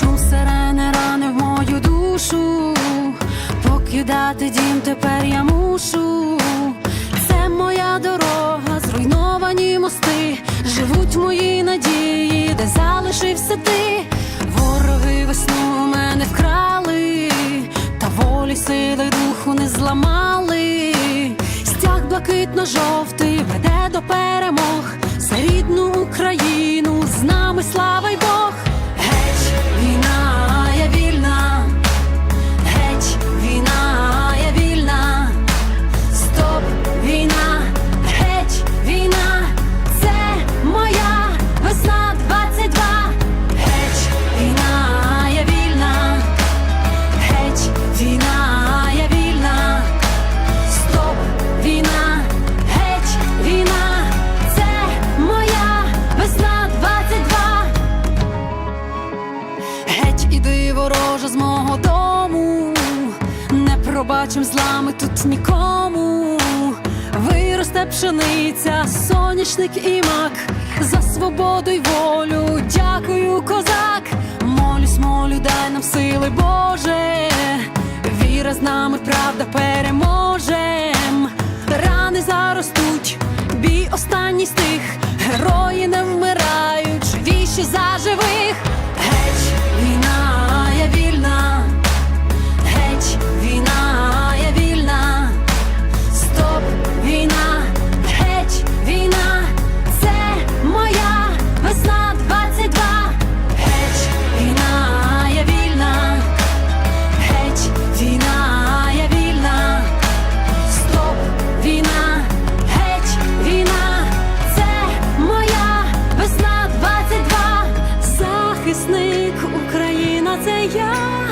Шум сирени рани в мою душу, покидати дім тепер я мушу. Це моя дорога, зруйновані мости, живуть мої надії, де залишився ти. Вороги весну у мене вкрали, та волі сили духу не зламали. Стяг блакитно-жовтий веде до перемог іди ворожа з мого дому, не пробачим злами тут нікому. Виросте пшениця, сонячник і мак, за свободу й волю. Дякую, козак. Молюсь, молю, дай нам сили, Боже. Віра з нами, правда переможем. Рани заростуть, бій останній стих. Герої не вмирають, Захисник Україна, це я.